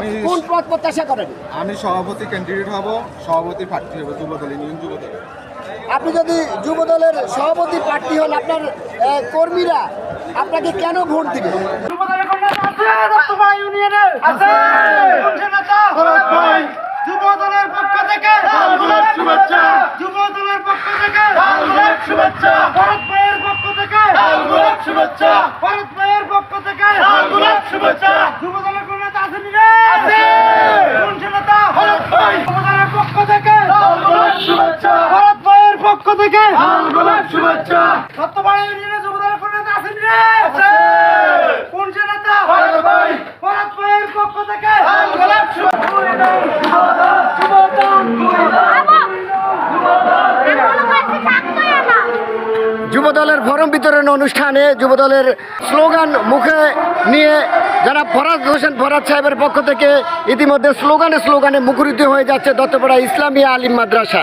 আমি কোন পদ প্রত্যাশা করেন? আমি সভাপতি ক্যান্ডিডেট হব সভাপতি প্রার্থী হব যুবদল ইউনিয়ন যুবদল আপনি যদি যুব দলের সভাপতি প্রার্থী হন আপনার কর্মীরা আপনাকে কেন ভোট দিবে? যুব পক্ষ থেকে শুভেচ্ছা। যুব পক্ষ থেকে শুভেচ্ছা। ভারত ভাইয়ের পক্ষ থেকে শুভেচ্ছা। ভারত ভাইয়ের পক্ষ থেকে শুভেচ্ছা। যুব থেকে শুভেচ্ছা। সত্যবাড়ি ইউনিয়নে যুব দলের আছেন রে। কোন সে নেতা? ভারত ভাই। ভারত ভাইয়ের পক্ষ থেকে। যুব দলের ফরম বিতরণ অনুষ্ঠানে যুব দলের স্লোগান মুখে নিয়ে যারা ফরাজ হোসেন ফরাজ সাহেবের পক্ষ থেকে ইতিমধ্যে স্লোগানে স্লোগানে মুখরিত হয়ে যাচ্ছে দত্তপাড়া ইসলামিয়া আলিম মাদ্রাসা।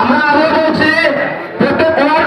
আমরা আরও বলছি প্রত্যেক ওয়ার্ড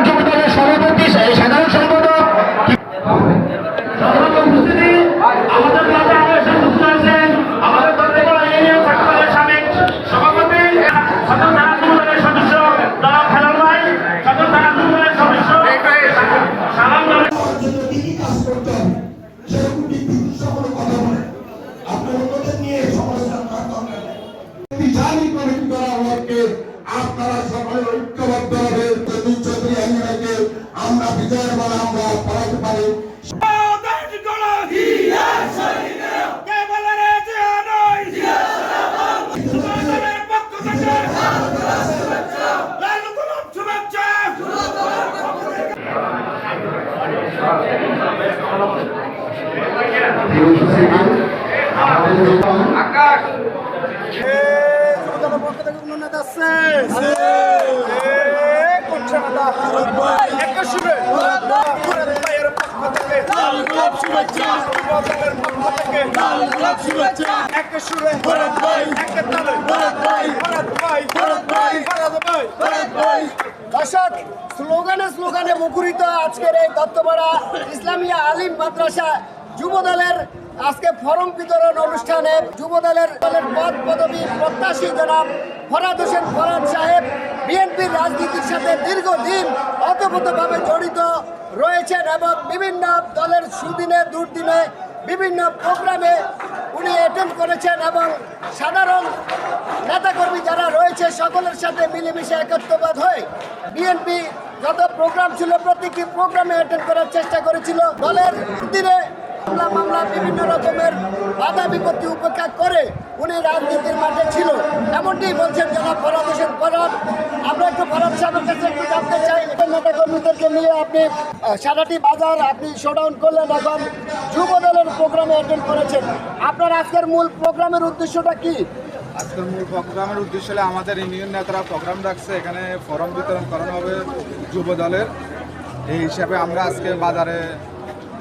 দর্শক স্লোগানে স্লোগানে মুখরিত আজকের এই দত্তপাড়া ইসলামিয়া আলিম মাদ্রাসা যুব দলের আজকে ফরম বিতরণ অনুষ্ঠানে যুব দলের দলের পদ পদবী প্রত্যাশী জনাব ফরাদ হোসেন ফরাদ সাহেব, বিএনপির রাজনীতির সাথে দীর্ঘদিন অতপ্রতভাবে জড়িত রয়েছেন এবং বিভিন্ন দলের সুদিনে, দুর্দিনে বিভিন্ন প্রোগ্রামে উনি অ্যাটেন্ড করেছেন এবং সাধারণ নেতাকর্মী যারা রয়েছে সকলের সাথে মিলেমিশে একত্রবাদ হয়ে বিএনপি যত প্রোগ্রাম ছিল, প্রতিটি প্রোগ্রামে অ্যাটেন্ড করার চেষ্টা করেছিল। দলের দিনে মামলা মামলা বিভিন্ন রকমের বাধা বিপত্তি উপেক্ষা করে উনি রাজনীতির মাঠে ছিল। এমনটি বলছেন জনাব ফরাদ হোসেন ফরাদ। আমরা একটু ফরাদ সাহেবের কাছে একটু জানতে চাই নেতা কর্মীদেরকে নিয়ে আপনি সারাটি বাজার আপনি শোডাউন করলেন এখন যুব দলের প্রোগ্রামে অ্যাটেন্ড করেছেন। আপনার আজকের মূল প্রোগ্রামের উদ্দেশ্যটা কি? আজকের মূল প্রোগ্রামের উদ্দেশ্য হলে আমাদের ইউনিয়ন নেতারা প্রোগ্রাম রাখছে, এখানে ফরম বিতরণ করানো হবে যুব দলের এই হিসাবে আমরা আজকে বাজারে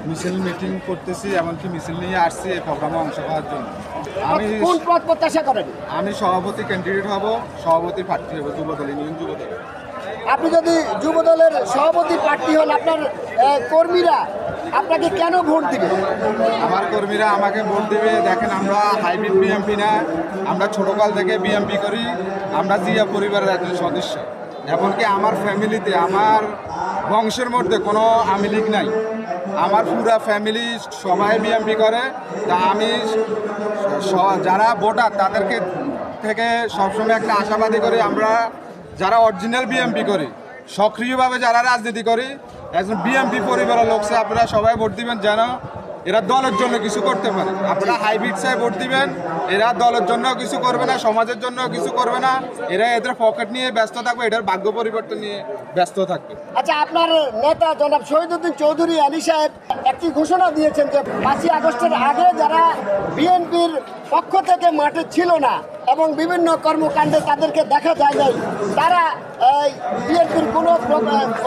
মিছিল মিটিং করতেছি এমনকি মিছিল নিয়ে আসছি এই প্রোগ্রামে অংশ নেওয়ার জন্য। আমি কোন পদ প্রত্যাশা করেন? আমি সভাপতি ক্যান্ডিডেট হব সভাপতি প্রার্থী হব যুবদল ইউনিয়ন যুবদল। আপনি যদি যুব দলের সভাপতি প্রার্থী হন আপনার কর্মীরা আপনাকে কেন ভোট দিবে? আমার কর্মীরা আমাকে ভোট দেবে দেখেন আমরা হাইব্রিড বিএমপি না আমরা ছোটকাল থেকে বিএমপি করি আমরা জিয়া পরিবারের একজন সদস্য। এমনকি আমার ফ্যামিলিতে আমার বংশের মধ্যে কোনো আমি লীগ নাই। আমার পুরা ফ্যামিলি সবাই বিএমপি করে। তা আমি যারা ভোটার তাদেরকে থেকে সবসময় একটা আশাবাদী করি, আমরা যারা অরিজিনাল বিএমপি করি, সক্রিয়ভাবে যারা রাজনীতি করি, একজন বিএমপি পরিবারের লোকসে আপনারা সবাই ভোট দিবেন যেন এরা দলের জন্য কিছু করতে পারে। আপনারা হাইব্রিড সাহেব ভোট দিবেন, এরা দলের জন্য কিছু করবে না, সমাজের জন্য কিছু করবে না, এরা এদের পকেট নিয়ে ব্যস্ত থাকবে এটার ভাগ্য পরিবর্তন নিয়ে ব্যস্ত থাকবে। আচ্ছা আপনার নেতা জনাব শহীদুদ্দিন চৌধুরী, আলী সাহেব, একটি ঘোষণা দিয়েছেন যে পাঁচই আগস্টের আগে যারা বিএনপির পক্ষ থেকে মাঠে ছিল না এবং বিভিন্ন কর্মকাণ্ডে তাদেরকে দেখা যায় নাই। তারা বিএনপির কোনো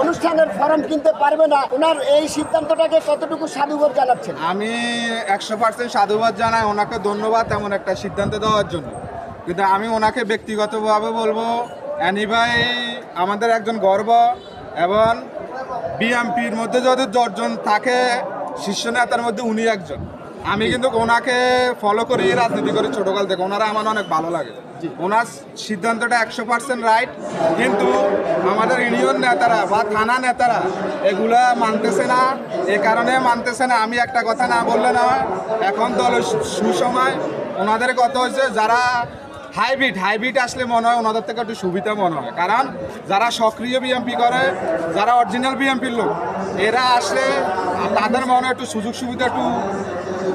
অনুষ্ঠানের ফর্ম কিনতে পারবে না। ওনার এই সিদ্ধান্তটাকে কতটুকু সাধুবাদ জানাচ্ছেন? আমি একশো পার্সেন্ট সাধুবাদ জানাই ওনাকে ধন্যবাদ এমন একটা সিদ্ধান্ত দেওয়ার জন্য। কিন্তু আমি ওনাকে ব্যক্তিগতভাবে বলব, অ্যানি ভাই আমাদের একজন গর্ব এবং বিএমপির মধ্যে যদি দশজন থাকে, শীর্ষ নেতার মধ্যে উনি একজন। আমি কিন্তু ওনাকে ফলো করি রাজনীতি করি ছোটকাল থেকে। ওনারা আমার অনেক ভালো লাগে। ওনার সিদ্ধান্তটা একশো পার্সেন্ট রাইট কিন্তু আমাদের ইউনিয়ন নেতারা বা থানা নেতারা এগুলা মানতেছে না। এ কারণে মানতেছে না। আমি একটা কথা না বললে না এখন দলের সু- সুসময়। ওনাদের কথা হচ্ছে যারা হাইব্রিড হাইব্রিড আসলে মনে হয় ওনাদের থেকে একটু সুবিধা মনে হয়। কারণ যারা সক্রিয় বিএমপি করে যারা অরিজিনাল বিএমপির লোক এরা আসলে তাদের মনে হয় একটু সুযোগ সুবিধা একটু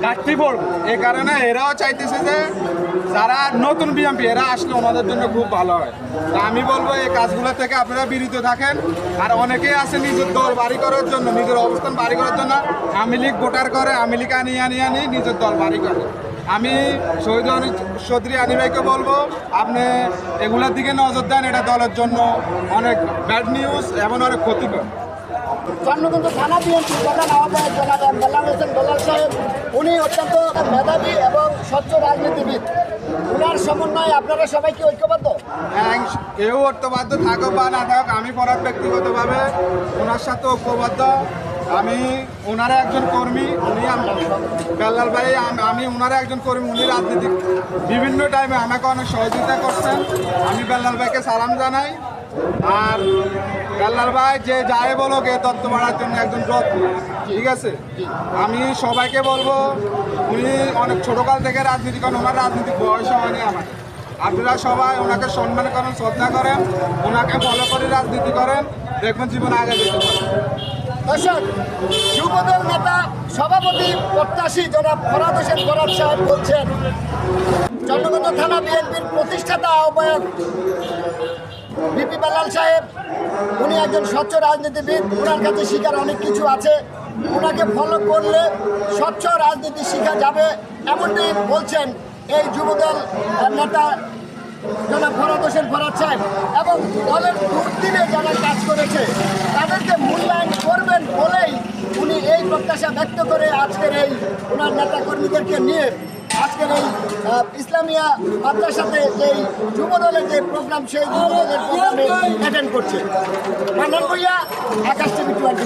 ঘাটতি পড়বে এই কারণে এরাও চাইতেছে যে যারা নতুন বিএমপি, এরা আসলে ওনাদের জন্য খুব ভালো হয়। তা আমি বলব, এই কাজগুলো থেকে আপনারা বিরত থাকেন। আর অনেকেই আছে নিজের দল বাড়ি করার জন্য, নিজের অবস্থান বাড়ি করার জন্য। আওয়ামী লীগ ভোটার করে, আওয়ামী লীগ আনিয়ে আনিয়ে আনি, নিজের দল বাড়ি করে। আমি শহীদ চৌধুরী আনি ভাইকে বলব, আপনি এগুলোর দিকে নজর দেন, এটা দলের জন্য অনেক ব্যাড নিউজ এমন অনেক ক্ষতিকর। চন্দ্রগঞ্জ থানা বিএনপি প্রধান আহ্বায়ক জনাব বেলাল হোসেন বেলাল সাহেব উনি অত্যন্ত মেধাবী এবং স্বচ্ছ রাজনীতিবিদ। উনার সমন্বয়ে আপনারা সবাই কি ঐক্যবদ্ধ? হ্যাঁ, কেউ থাকুক বা না আমি পড়ার ব্যক্তিগতভাবে ওনার সাথে ঐক্যবদ্ধ। আমি ওনারা একজন কর্মী উনি বেল্লাল ভাই আমি ওনারা একজন কর্মী উনি রাজনীতি বিভিন্ন টাইমে আমাকে অনেক সহযোগিতা করছেন। আমি বেল্লাল ভাইকে সালাম জানাই। আর বেল্লাল ভাই, যে যায় বলো, গে তত্ত্ব বাড়ার জন্য একজন যত্ন ঠিক আছে? আমি সবাইকে বলব, উনি অনেক ছোটকাল থেকে রাজনীতি করেন, ওনার রাজনীতি বয়স হয়নি আমার। আপনারা সবাই ওনাকে সম্মান করেন, শ্রদ্ধা করেন, ওনাকে ফলো করে রাজনীতি করেন, দেখবেন জীবন আগে যেতে যুবদল নেতা সভাপতি প্রত্যাশী জনাব ফরাদ হোসেন ফরাদ সাহেব বলছেন চন্দ্রগঞ্জ থানা বিএনপির প্রতিষ্ঠাতা আহ্বায়ক বিপি বেলাল সাহেব, উনি একজন স্বচ্ছ রাজনীতিবিদ ওনার কাছে শিকার অনেক কিছু আছে। ওনাকে ফলো করলে স্বচ্ছ রাজনীতি শেখা যাবে, এমনটি বলছেন এই যুবদল নেতা যারা ফরাদ হোসেন ফরাদ সাহেব। এবং দলের দুর্দিনে যারা কাজ করেছে, তাদেরকে মূল্যায়ন করবেন বলেই উনি এই প্রত্যাশা ব্যক্ত করে আজকের এই ওনার নেতা কর্মীদেরকে নিয়ে আজকের এই ইসলামিয়া মাদ্রাসাতে যেই যুব দলের যে প্রোগ্রাম, সেই যুবদলের প্রোগ্রামে অ্যাটেন্ড করছে। মানন ভইয়া, আকাশ টিভি টোয়েন্টি